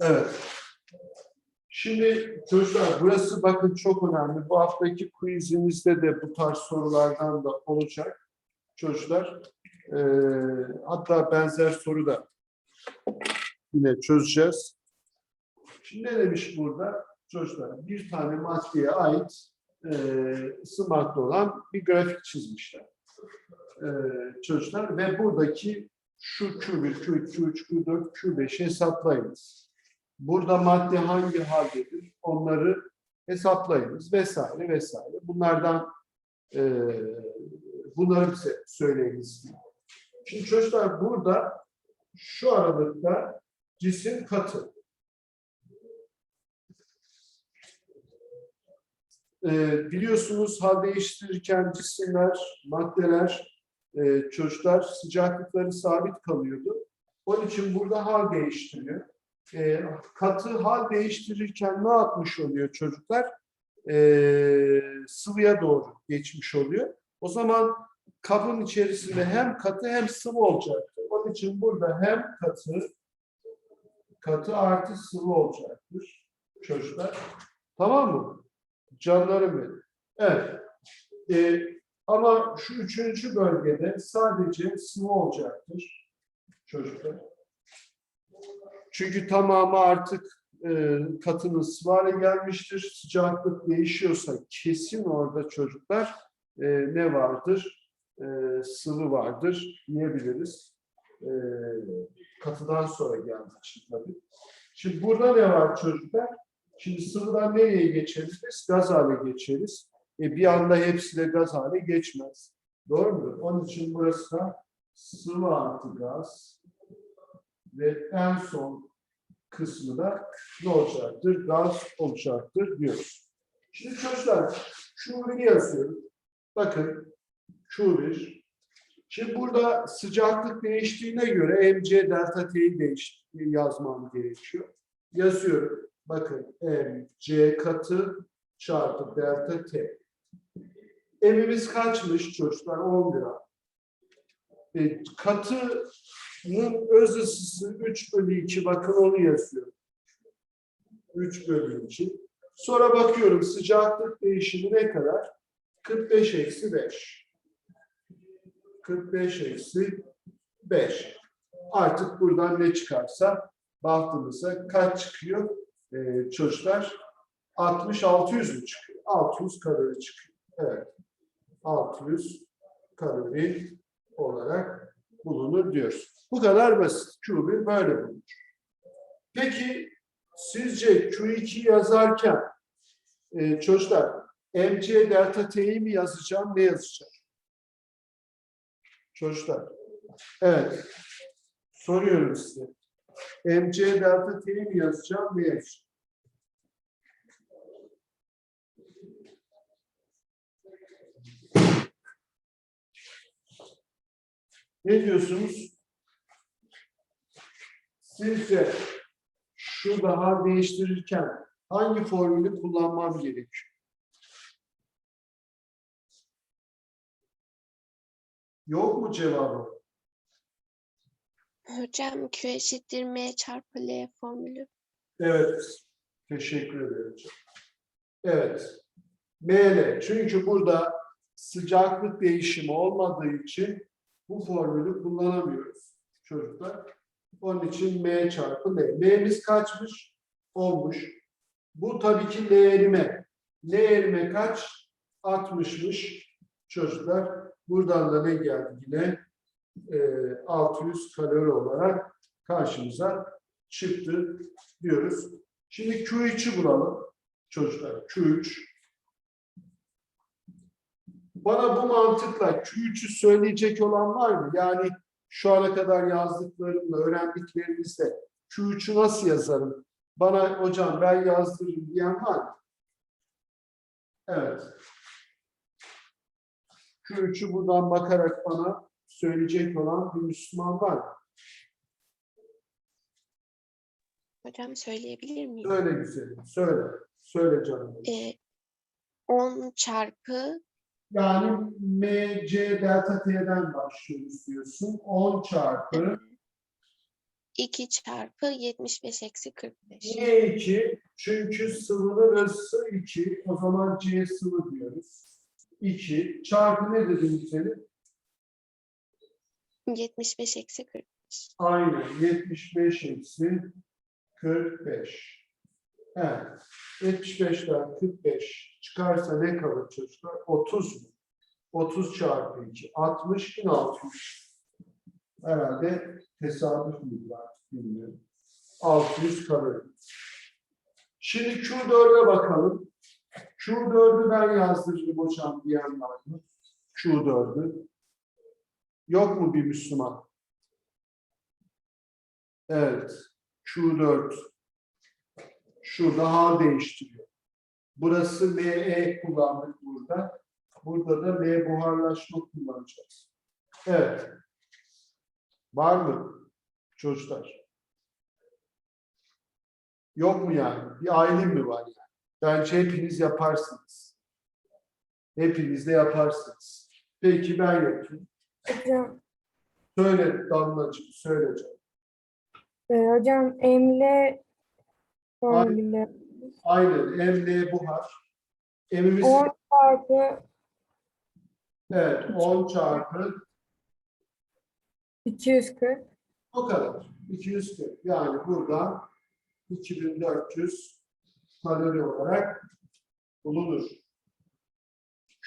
Evet. Şimdi çocuklar burası bakın çok önemli. Bu haftaki quizimizde de bu tarz sorulardan da olacak. Çocuklar eee, hatta benzer soru da yine çözeceğiz. Şimdi ne demiş burada? Çocuklar bir tane maddeye ait eee ısı madde olan bir grafik çizmişler. Eee, çocuklar ve buradaki şu Q1, Q2, Q3, Q4, Q5'i hesaplayınız. Burada madde hangi haldedir? Onları hesaplayınız vesaire vesaire. Bunlardan eee bunları bize söyleyiniz. Şimdi çocuklar burada şu aralıkta cisim katı. Eee, biliyorsunuz hal değiştirirken cisimler, maddeler, eee, çocuklar sıcaklıkları sabit kalıyordu. Onun için burada hal değiştiriyor. Eee, katı hal değiştirirken ne yapmış oluyor çocuklar? Eee, sıvıya doğru geçmiş oluyor. O zaman kabın içerisinde hem katı hem sıvı olacaktır. Onun için burada hem katı katı artı sıvı olacaktır çocuklar. Tamam mı? Canlarım benim. Evet. Ee, ama şu üçüncü bölgede sadece sıvı olacaktır çocuklar. Çünkü tamamı artık e, katının sıvı hale gelmiştir. Sıcaklık değişiyorsa kesin orada çocuklar e, ne vardır? E, sıvı vardır diyebiliriz. E, katıdan sonra geldiği için tabii. Şimdi burada ne var çocuklar? Şimdi sıvıdan nereye geçeriz? Biz gaz hale geçeriz. E, bir anda hepsi de gaz hale geçmez. Doğru mu? Onun için burası da sıvı artı gaz ve en son kısmı da ne olacaktır? Gaz olacaktır diyoruz. Şimdi çocuklar Q1'i yazıyorum. Bakın Q1. Şimdi burada sıcaklık değiştiğine göre MC delta T'yi değiş yazmam gerekiyor. Yazıyorum. Bakın MC katı çarpı delta T. Emimiz kaçmış çocuklar? 10 gram. E, katının öz ısısı 3 bölü 2. Bakın onu yazıyorum. 3 bölü 2. Sonra bakıyorum sıcaklık değişimi ne kadar? 45 eksi 5. 45 eksi 5. Artık buradan ne çıkarsa baktığımızda kaç çıkıyor? Ee, çocuklar 60-600 mü çıkıyor? 600 kalori çıkıyor. Evet. 600 kalori olarak bulunur diyoruz. Bu kadar basit. Q1 böyle bulunur. Peki sizce Q2 yazarken e, çocuklar MC delta T'yi mi yazacağım, ne yazacağım? Çocuklar. Evet. Soruyorum size. MC delta T'yi mi yazacağım, ne yazacağım? Ne diyorsunuz? Sizce şu daha değiştirirken hangi formülü kullanmam gerekiyor? Yok mu cevabı? Hocam Q eşittir M çarpı L formülü. Evet. Teşekkür ederim. Evet. ML. Çünkü burada sıcaklık değişimi olmadığı için bu formülü kullanamıyoruz çocuklar. Onun için M çarpı L. M'miz kaçmış? Olmuş. Bu tabii ki L erime. L erime kaç? 60'mış çocuklar. Buradan da ne geldi yine? Ee, 600 kalori olarak karşımıza çıktı diyoruz. Şimdi Q3'ü bulalım çocuklar. Q3. Bana bu mantıkla Q3'ü söyleyecek olan var mı? Yani şu ana kadar yazdıklarımla, öğrendiklerimizle Q3'ü nasıl yazarım? Bana hocam ben yazdırırım diyen var mı? Evet. Q3'ü buradan bakarak bana söyleyecek olan bir Müslüman var mı? Hocam söyleyebilir miyim? Söyle güzelim, söyle. Söyle canım. Ee, 10 çarpı Yani MC delta T'den başlıyoruz diyorsun. 10 çarpı 2 çarpı 75 eksi 45. Niye 2? Çünkü sıvının ısısı 2. O zaman C sıvı diyoruz. 2 çarpı ne dedin senin? 75 eksi 45. Aynen 75 eksi 45. Evet. 75'ten 45 çıkarsa ne kalır çocuklar? 30 mu? 30 çarpı 2. 60 bin 600. Herhalde tesadüf müdür artık bilmiyorum. 600 kalori. Şimdi Q4'e bakalım. Q4'ü ben yazdırdım hocam diyen var mı? Q4'ü. Yok mu bir Müslüman? Evet. Q4. Şurada hal değiştiriyor. Burası ME kullandık burada. Burada da M buharlaşma kullanacağız. Evet. Var mı çocuklar? Yok mu yani? Bir aile mi var yani? Bence hepiniz yaparsınız. Hepiniz de yaparsınız. Peki ben yapayım. Hocam, Söyle Damlacığım, söyle canım. e, hocam emle formülü Aynen emneye buhar. Emimiz 10 çarpı evet 10 çarpı 240 o kadar. 240. Yani buradan 2400 kalori olarak bulunur.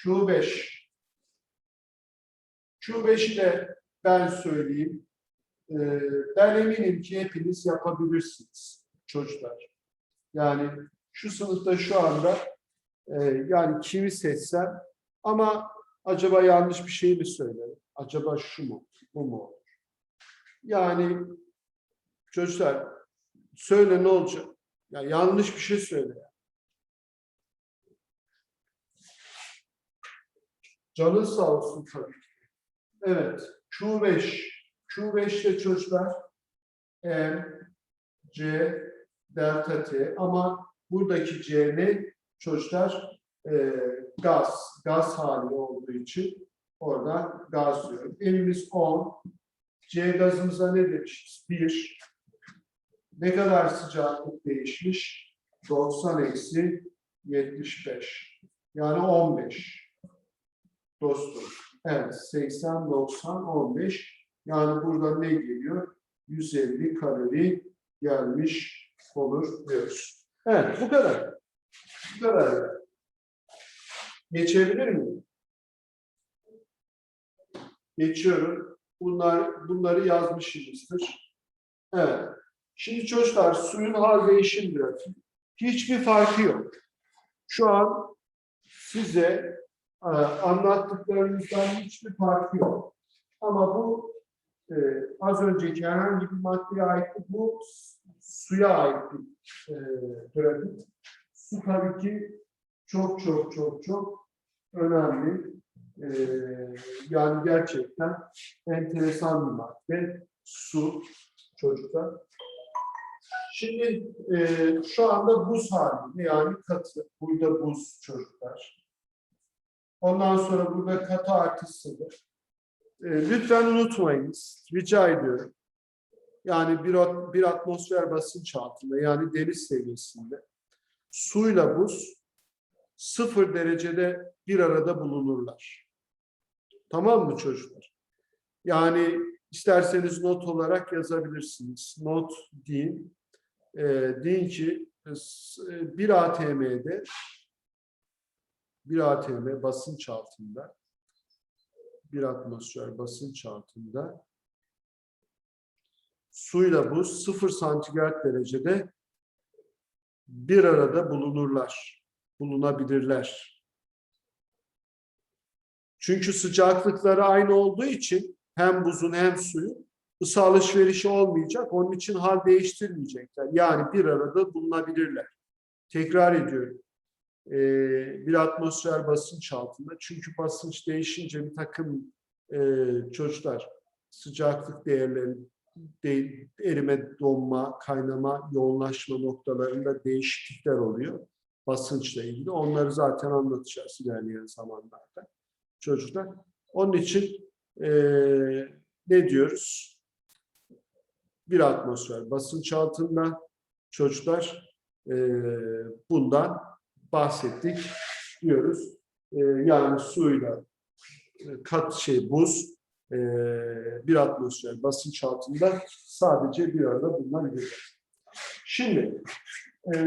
Q5. Q5'i de ben söyleyeyim. Ee, ben eminim ki hepiniz yapabilirsiniz çocuklar. Yani şu sınıfta şu anda e, yani kimi seçsem ama acaba yanlış bir şey mi söylerim? Acaba şu mu? Bu mu? Yani çocuklar söyle ne olacak? Ya yanlış bir şey söyle. Canın sağ olsun tabii. Evet. Q5. Q5'te çocuklar M, C, delta T ama buradaki C ne? Çocuklar e, gaz. Gaz hali olduğu için orada gaz diyorum. Elimiz 10. C gazımıza ne demişiz? 1. Ne kadar sıcaklık değişmiş? 90 eksi 75. Yani 15. Dostum. Evet 80, 90, 15. Yani burada ne geliyor? 150 kalori gelmiş olur diyoruz. Evet bu kadar. Bu kadar. Geçebilir miyim? Geçiyorum. Bunlar, bunları yazmışsınızdır. Evet. Şimdi çocuklar suyun hal değişim grafiği. Hiçbir farkı yok. Şu an size e, anlattıklarımızdan hiçbir farkı yok. Ama bu e, az önceki herhangi bir maddeye ait bu suya ait bir e, grafik. Su tabii ki çok çok çok çok önemli. E, yani gerçekten enteresan bir madde. Su çocuklar. Şimdi e, şu anda buz halinde yani katı. Burada buz çocuklar. Ondan sonra burada katı artı. E, lütfen unutmayınız. Rica ediyorum. Yani bir, bir atmosfer basınç altında yani deniz seviyesinde suyla buz sıfır derecede bir arada bulunurlar. Tamam mı çocuklar? Yani isterseniz not olarak yazabilirsiniz. Not deyin. E, deyin ki bir ATM'de bir ATM basınç altında bir atmosfer basınç altında suyla buz 0 santigrat derecede bir arada bulunurlar, bulunabilirler. Çünkü sıcaklıkları aynı olduğu için hem buzun hem suyun ısı alışverişi olmayacak. Onun için hal değiştirmeyecekler. Yani bir arada bulunabilirler. Tekrar ediyorum. Ee, bir atmosfer basınç altında. Çünkü basınç değişince bir takım e, çocuklar sıcaklık değerleri erime, donma, kaynama, yoğunlaşma noktalarında değişiklikler oluyor basınçla ilgili. Onları zaten anlatacağız ilerleyen zamanlarda çocuklar. Onun için eee, ne diyoruz? bir atmosfer basınç altında çocuklar e, bundan bahsettik diyoruz. E, yani suyla e, kat şey buz e, bir atmosfer basınç altında sadece bir arada bulunabilir. Şimdi e,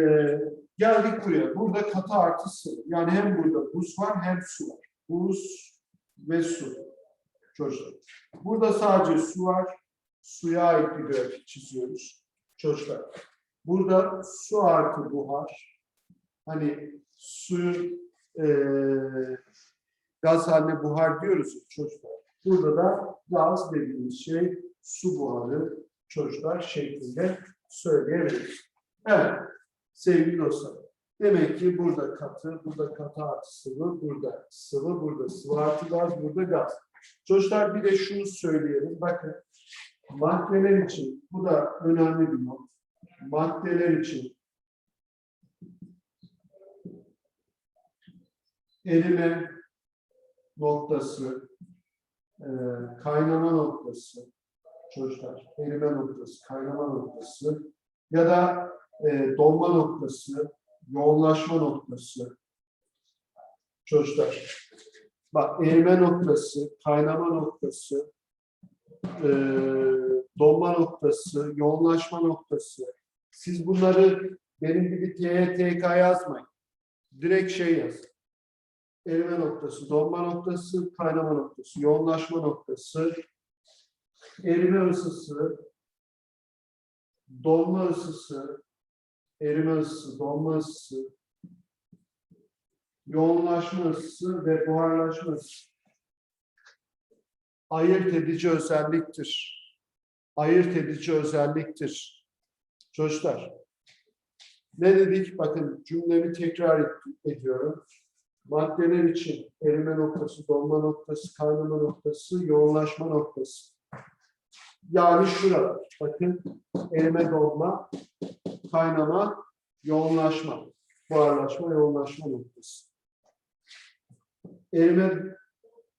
geldik buraya. Burada katı artı sıvı. Yani hem burada buz var hem su var. Buz ve su. Çocuklar. Burada sadece su var. Suya ait bir grafik çiziyoruz. Çocuklar. Burada su artı buhar. Hani suyun e, gaz haline buhar diyoruz çocuklar. Burada da gaz dediğimiz şey su buharı çocuklar şeklinde söyleyebiliriz. Evet sevgili dostlar. Demek ki burada katı, burada katı artı sıvı, burada sıvı, burada sıvı artı gaz, burada gaz. Çocuklar bir de şunu söyleyelim. Bakın maddeler için, bu da önemli bir not. Maddeler için erime noktası, e, kaynama noktası, çocuklar, erime noktası, kaynama noktası ya da e, donma noktası, yoğunlaşma noktası, çocuklar. Bak erime noktası, kaynama noktası, e, donma noktası, yoğunlaşma noktası. Siz bunları benim gibi TYTK yazmayın. Direkt şey yazın erime noktası, donma noktası, kaynama noktası, yoğunlaşma noktası, erime ısısı, donma ısısı, erime ısısı, donma ısısı, yoğunlaşma ısısı ve buharlaşma ısısı. Ayırt edici özelliktir. Ayırt edici özelliktir. Çocuklar. Ne dedik? Bakın cümlemi tekrar ediyorum maddeler için erime noktası, donma noktası, kaynama noktası, yoğunlaşma noktası. Yani şurada. Bakın erime, donma, kaynama, yoğunlaşma, buharlaşma, yoğunlaşma noktası. Erime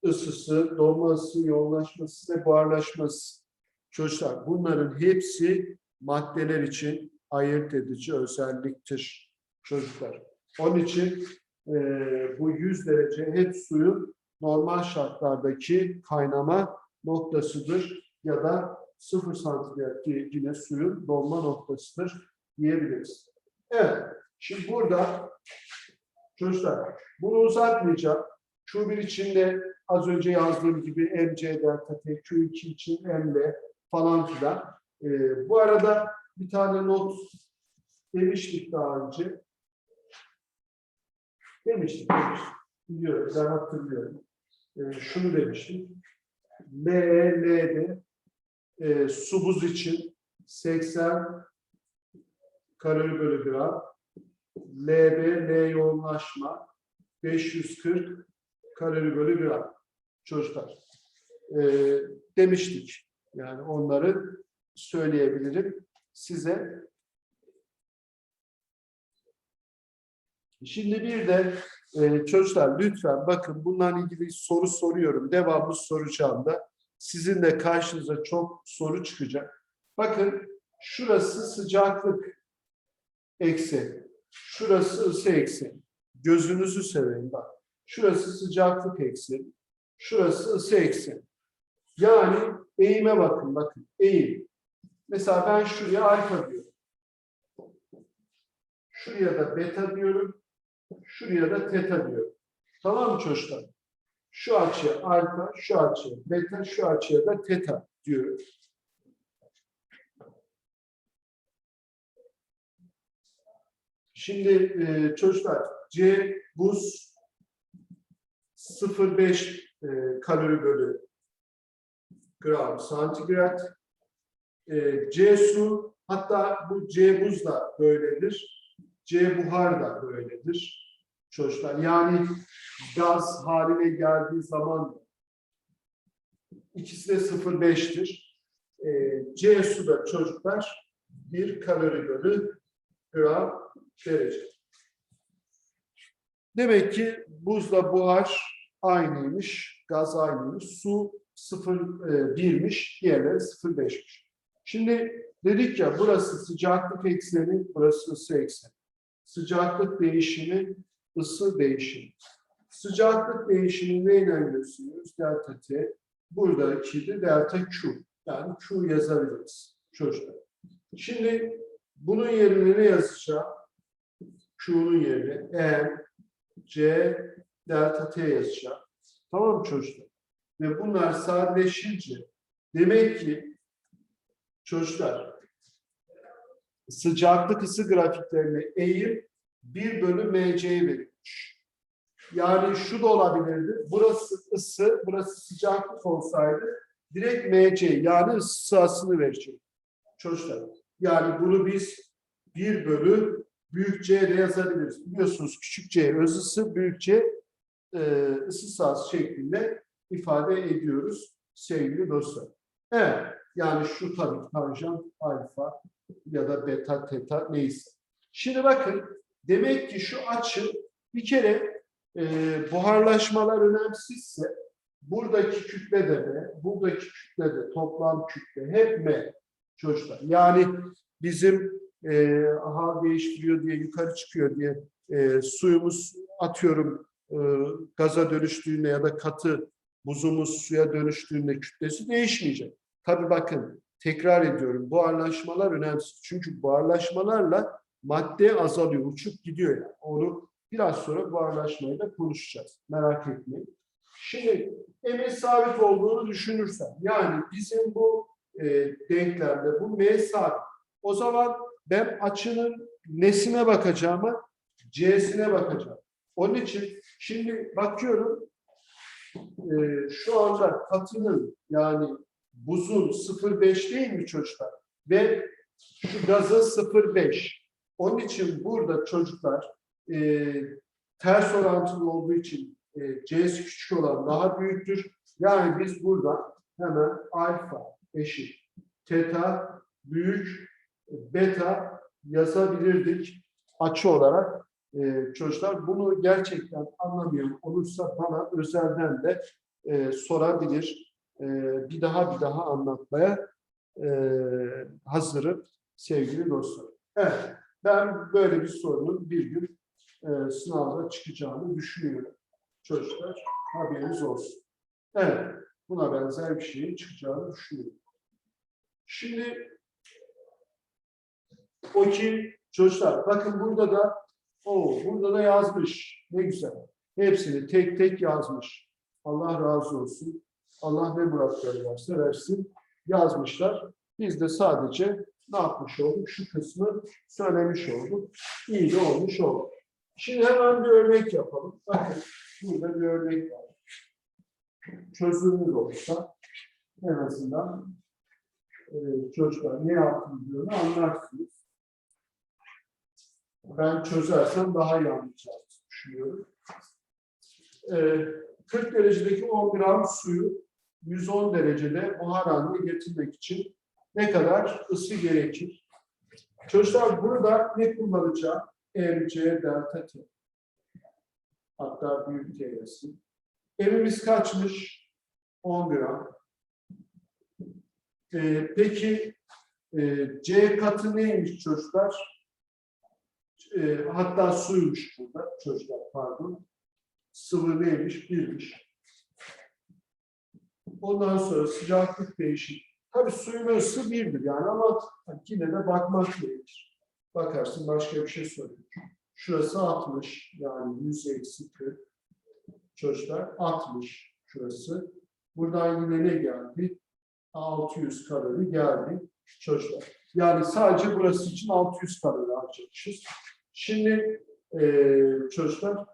ısısı, donma ısısı, yoğunlaşması ve buharlaşması. Çocuklar bunların hepsi maddeler için ayırt edici özelliktir çocuklar. Onun için e, bu 100 derece hep suyun normal şartlardaki kaynama noktasıdır ya da 0 santigrat yine suyun donma noktasıdır diyebiliriz. Evet, şimdi burada çocuklar bunu uzatmayacağım. Q1 için az önce yazdığım gibi MC delta T, Q2 için ML falan filan. E, bu arada bir tane not demiştik daha önce. Demiştik. Biliyorum, ben hatırlıyorum. Ee, şunu demiştik. LE, L'de e, su buz için 80 kalori bölü gram. LB, L yoğunlaşma 540 kalori bölü gram. Çocuklar. Ee, demiştik. Yani onları söyleyebilirim size. Şimdi bir de e, çocuklar lütfen bakın bununla ilgili soru soruyorum. Devamlı soracağım da. Sizin de karşınıza çok soru çıkacak. Bakın şurası sıcaklık ekseni. Şurası ısı ekseni. Gözünüzü seveyim bak. Şurası sıcaklık ekseni. Şurası ısı ekseni. Yani eğime bakın bakın. Eğim. Mesela ben şuraya alfa diyorum. Şuraya da beta diyorum. Şuraya da teta diyorum. Tamam mı çocuklar? Şu açıya alfa, şu açıya beta, şu açıya da teta diyorum. Şimdi e, çocuklar C buz 0,5 e, kalori bölü gram santigrat. E, C su hatta bu C buz da böyledir. C buhar da böyledir çocuklar. Yani gaz haline geldiği zaman ikisi de 0,5'tir. Ee, C su da çocuklar 1 kalori bölü gram derece. Demek ki buzla buhar aynıymış, gaz aynıymış. Su 0,1'miş, diğerleri 0,5'miş. Şimdi Dedik ya burası sıcaklık ekseni, burası ısı ekseni. Sıcaklık değişimi, ısı değişimi. Sıcaklık değişimi neyle gösteriyoruz? Delta T. Buradaki de delta Q. Yani Q yazabiliriz çocuklar. Şimdi bunun yerine ne yazacağım? Q'nun yerine M, C, delta T yazacağım. Tamam mı çocuklar? Ve bunlar sadeleşince demek ki çocuklar sıcaklık ısı grafiklerini eğim 1 bölü MC'ye verilmiş. Yani şu da olabilirdi. Burası ısı, burası sıcaklık olsaydı direkt MC yani ısı sahasını verecek. Çocuklar. Yani bunu biz 1 bölü büyük C de yazabiliriz. Biliyorsunuz küçük C öz ısı, büyük C e, ısı sahası şeklinde ifade ediyoruz sevgili dostlar. Evet. Yani şu tabii tanjant alfa ya da beta teta neyse. Şimdi bakın demek ki şu açı bir kere e, buharlaşmalar önemsizse buradaki kütle de M, buradaki kütle de toplam kütle hep M çocuklar. Yani bizim e, hal değiştiriyor diye yukarı çıkıyor diye e, suyumuz atıyorum e, gaza dönüştüğünde ya da katı buzumuz suya dönüştüğünde kütlesi değişmeyecek. Tabii bakın tekrar ediyorum buharlaşmalar önemsiz. Çünkü buharlaşmalarla madde azalıyor, uçup gidiyor yani. Onu biraz sonra buharlaşmayı da konuşacağız. Merak etmeyin. Şimdi M sabit olduğunu düşünürsen yani bizim bu e, denklemde bu M sabit. O zaman ben açının nesine bakacağıma C'sine bakacağım. Onun için şimdi bakıyorum e, şu anda katının yani buzun 0,5 değil mi çocuklar? Ve şu gazın 0,5. Onun için burada çocuklar e, ters orantılı olduğu için e, C'si küçük olan daha büyüktür. Yani biz burada hemen alfa eşit teta büyük beta yazabilirdik açı olarak. E, çocuklar bunu gerçekten anlamayan olursa bana özelden de e, sorabilir. E, bir daha bir daha anlatmaya e, hazırım sevgili dostlar. Evet, ben böyle bir sorunun bir gün e, sınavda çıkacağını düşünüyorum. Çocuklar haberiniz olsun. Evet, buna benzer bir şeyin çıkacağını düşünüyorum. Şimdi o ki çocuklar bakın burada da o burada da yazmış. Ne güzel. Hepsini tek tek yazmış. Allah razı olsun. Allah ne muratları varsa versin. Yazmışlar. Biz de sadece ne yapmış olduk? Şu kısmı söylemiş olduk. İyi de olmuş oldu. Şimdi hemen bir örnek yapalım. Bakın burada bir örnek var. Çözümlü olsa en azından e, çocuklar ne yaptığını anlarsınız. Ben çözersem daha iyi anlayacağını düşünüyorum. E, 40 derecedeki 10 gram suyu 110 derecede buhar haline getirmek için ne kadar ısı gerekir? Çocuklar burada ne kullanacağım? MC delta T. Hatta büyük T yazsın. Emimiz kaçmış? 10 gram. Ee, peki e, C katı neymiş çocuklar? E, hatta suymuş burada çocuklar pardon. Sıvı neymiş? Birmiş. Ondan sonra sıcaklık değişik. Tabii suyun ısı birdir yani ama yine de bakmak gerekir. Bakarsın başka bir şey söylüyor. Şurası 60 yani 100 eksi 40. Çocuklar 60 şurası. Buradan yine ne geldi? 600 kalori geldi çocuklar. Yani sadece burası için 600 kalori harcamışız. Şimdi eee çocuklar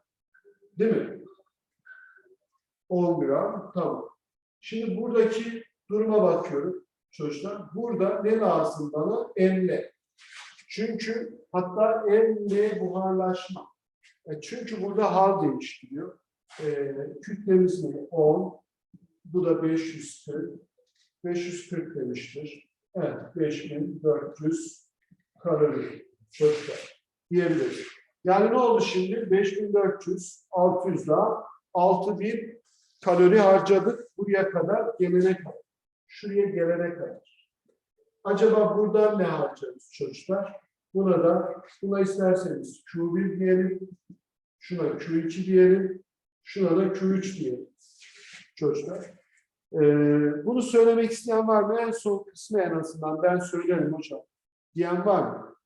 değil mi? 10 gram tamam. Şimdi buradaki duruma bakıyorum çocuklar. Burada ne lazım bana? Emle. Çünkü hatta emle buharlaşma. E çünkü burada hal değiştiriyor. E, kütlemiz ne? 10. Bu da 540. 540 demiştir. Evet, 5400 kalori çocuklar diyebiliriz. Yani ne oldu şimdi? 5400, 600 daha 6000 kalori harcadık buraya kadar gelene kadar. Şuraya gelene kadar. Acaba buradan ne harcarız çocuklar? Buna da buna isterseniz Q1 diyelim. Şuna Q2 diyelim. Şuna da Q3 diyelim. Çocuklar. Ee, bunu söylemek isteyen var mı? En son kısmı en azından ben söylerim hocam. Diyen var mı?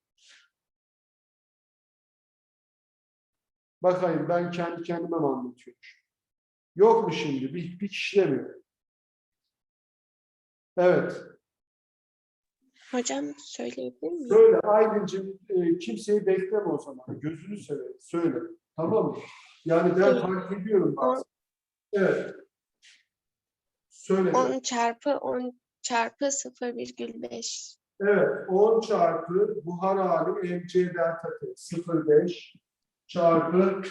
Bakayım ben kendi kendime mi anlatıyorum? Yok mu şimdi? Bir, bir kişi de mi? Evet. Hocam söyleyebilir miyim? Söyle Aylin'cim e, kimseyi bekleme o zaman. Gözünü seveyim. Söyle. Tamam mı? Yani ben fark ediyorum bazen. Evet. Söyle. 10 çarpı 10 çarpı 0,5. Evet. 10 çarpı buhar hali mc delta t 0,5 çarpı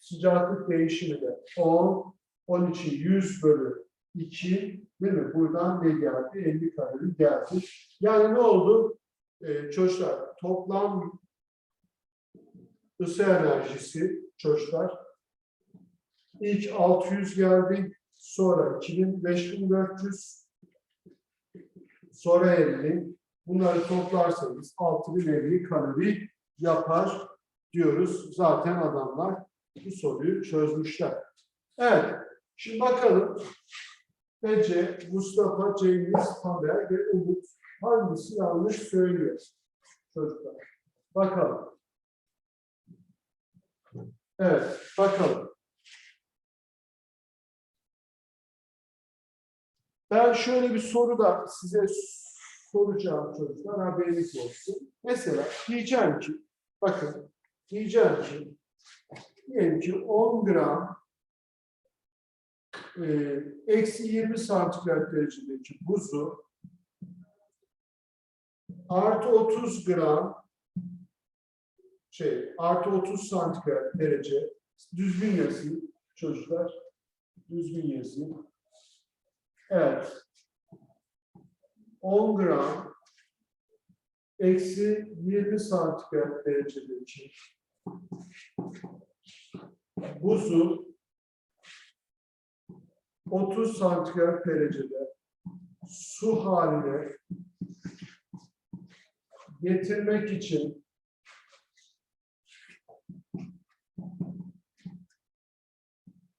sıcaklık değişimi de 10 12 100 bölü 2 değil mi? Buradan ne geldi? 50 kalori geldi. Yani ne oldu? Ee, çocuklar toplam ısı enerjisi çocuklar ilk 600 geldi. Sonra 2000, 5400 sonra 50 Bunları toplarsanız 6050 kalori yapar diyoruz. Zaten adamlar bu soruyu çözmüşler. Evet. Şimdi bakalım. Ece, Mustafa, Cengiz, Tamer ve Umut hangisi yanlış söylüyor? Çocuklar. Bakalım. Evet. Bakalım. Ben şöyle bir soru da size soracağım çocuklar haberiniz olsun. Mesela diyeceğim ki, bakın diyeceğim ki, diyelim ki 10 gram eksi 20 santigrat derecedeki buzu artı 30 gram şey artı 30 santigrat derece düzgün yazayım çocuklar. Düzgün yazayım. Evet. 10 gram eksi 20 santigrat derecedeki buzu 30 santigrat derecede su haline getirmek için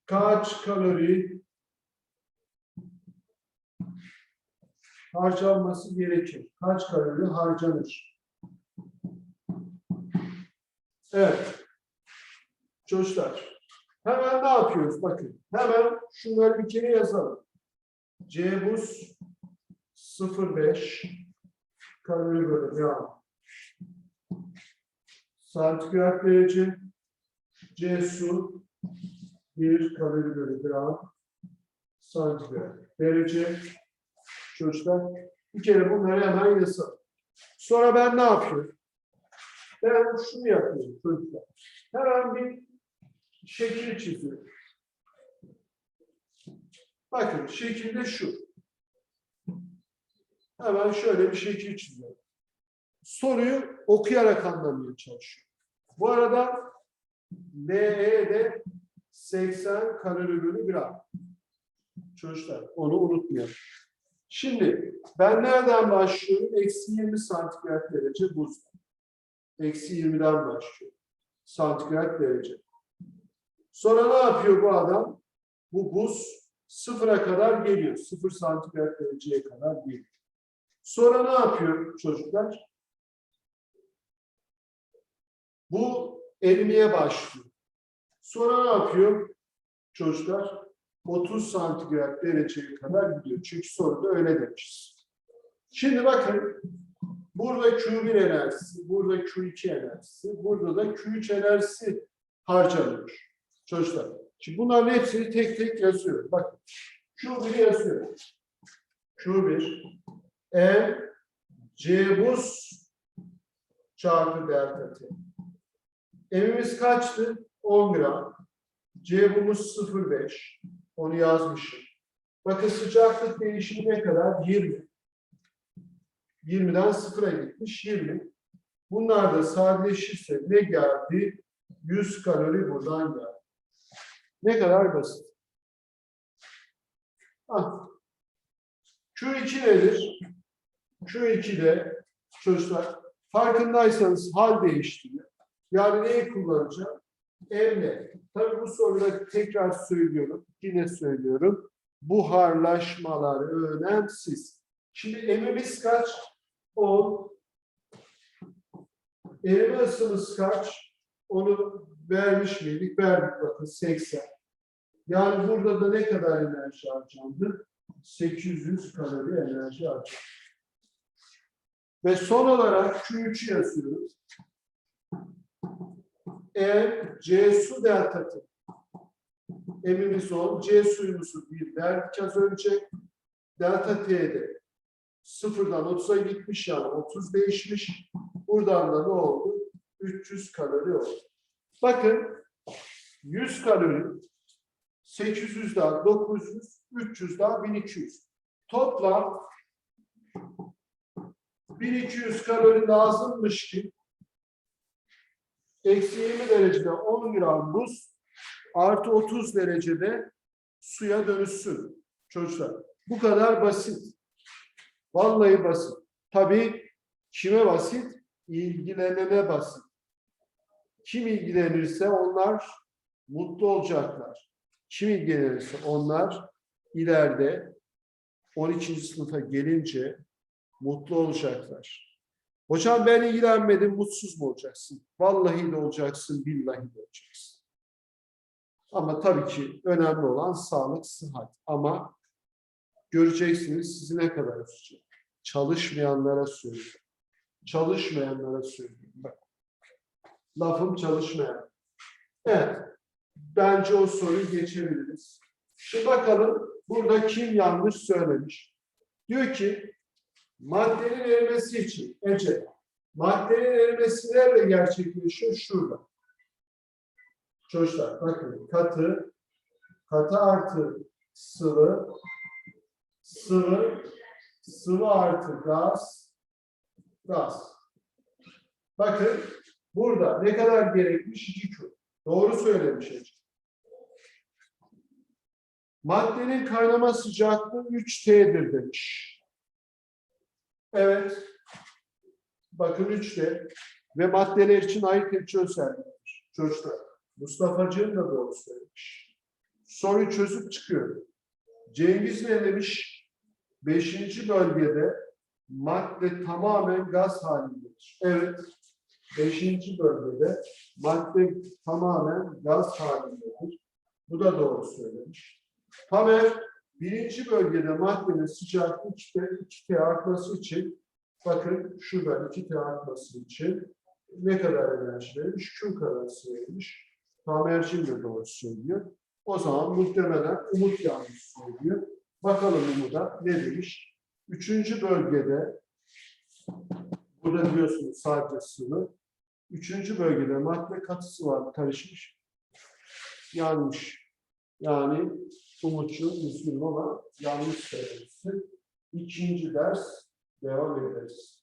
kaç kalori harcanması gerekir? Kaç kalori harcanır? Evet. Çocuklar. Hemen ne yapıyoruz? Bakın. Hemen şunları bir kere yazalım. C buz 0,5 kalori bölü gram. Santigrat derece. C su 1 kalori bölü gram. Santigrat derece. Çocuklar bir kere bunları hemen yazalım. Sonra ben ne yapıyorum? Ben şunu yapıyorum çocuklar. Hemen bir şekil çiziyorum. Bakın şekilde şu. Hemen şöyle bir şekil çiziyorum. Soruyu okuyarak anlamaya çalışıyorum. Bu arada LE de 80 kalori bölü gram. Çocuklar onu unutmayalım. Şimdi ben nereden başlıyorum? Eksi 20 santigrat derece buz. Eksi 20'den başlıyorum. Santigrat derece. Sonra ne yapıyor bu adam? Bu buz sıfıra kadar geliyor. Sıfır santigrat dereceye kadar geliyor. Sonra ne yapıyor çocuklar? Bu erimeye başlıyor. Sonra ne yapıyor çocuklar? 30 santigrat dereceye kadar gidiyor. Çünkü soruda öyle demişiz. Şimdi bakın burada Q1 enerjisi, burada Q2 enerjisi, burada da Q3 enerjisi harcanıyor. Çocuklar. Şimdi bunların hepsini tek tek yazıyorum. Bakın. Q1'i yazıyorum. Q1 M C buz çarpı delta T. Emimiz kaçtı? 10 gram. C bumuz 0,5. Onu yazmışım. Bakın sıcaklık değişimi ne kadar? 20. 20'den 0'a gitmiş 20. Bunlar da sadeleşirse ne geldi? 100 kalori buradan geldi. Ne kadar basit. Ah. Q2 nedir? Q2'de çocuklar farkındaysanız hal değiştiriyor. Yani neyi kullanacağım? Emle. Tabii bu soruda tekrar söylüyorum. Yine söylüyorum. Buharlaşmalar önemsiz. Şimdi emimiz kaç? 10. Erime ısımız kaç? Onu vermiş miydik? Verdik bakın 80. Yani burada da ne kadar enerji harcandı? 800 kalori enerji harcandı. Ve son olarak Q3'ü yazıyoruz. M, C su delta T. M'imiz 10, C suyumuzu 1 verdik az önce. Delta T'de sıfırdan 30'a gitmiş yani 30 değişmiş. Buradan da ne oldu? 300 kalori oldu. Bakın 100 kalori 800 daha 900, 300 daha 1200. Toplam 1200 kalori lazımmış ki eksi 20 derecede 10 gram buz artı 30 derecede suya dönüşsün çocuklar. Bu kadar basit. Vallahi basit. Tabii kime basit? İlgilenene basit. Kim ilgilenirse onlar mutlu olacaklar. Kim ilgilenirse onlar ileride 12. sınıfa gelince mutlu olacaklar. Hocam ben ilgilenmedim, mutsuz mu olacaksın? Vallahi de olacaksın, billahi de olacaksın. Ama tabii ki önemli olan sağlık, sıhhat. Ama göreceksiniz sizi ne kadar üzecek. Çalışmayanlara söylüyorum. Çalışmayanlara söylüyorum. Bak. Lafım çalışmayan. Evet. Bence o soruyu geçebiliriz. Şimdi bakalım burada kim yanlış söylemiş. Diyor ki maddenin erimesi için Ece, maddenin erimesi nerede gerçekleşiyor? Şurada. Çocuklar bakın katı, katı artı sıvı, sıvı, sıvı artı gaz, gaz. Bakın burada ne kadar gerekmiş? 2 kül. Doğru söylemiş. Maddenin kaynama sıcaklığı 3T'dir demiş. Evet. Bakın 3T. Ve maddeler için ayırt edici özelliktir. Çocuklar. Mustafa'cığım da doğru söylemiş. Soruyu çözüp çıkıyor. Cengiz ne demiş? Beşinci bölgede madde tamamen gaz halindedir. Evet. Beşinci bölgede madde tamamen gaz halindedir. Bu da doğru söylemiş. Tamer birinci bölgede maddenin sıcaklığı 2T, 2T artması için bakın şuradan 2T artması için ne kadar enerji verilmiş? Q kadar verilmiş. Tamercim de doğru söylüyor. O zaman muhtemelen Umut yanlış söylüyor. Bakalım Umut'a ne demiş? Üçüncü bölgede burada diyorsunuz sadece sıvı. Üçüncü bölgede madde katısı var karışmış. Yanlış. Yani Umut'cum üzgünüm ama yanlış söylemişsin. İkinci ders devam ederiz.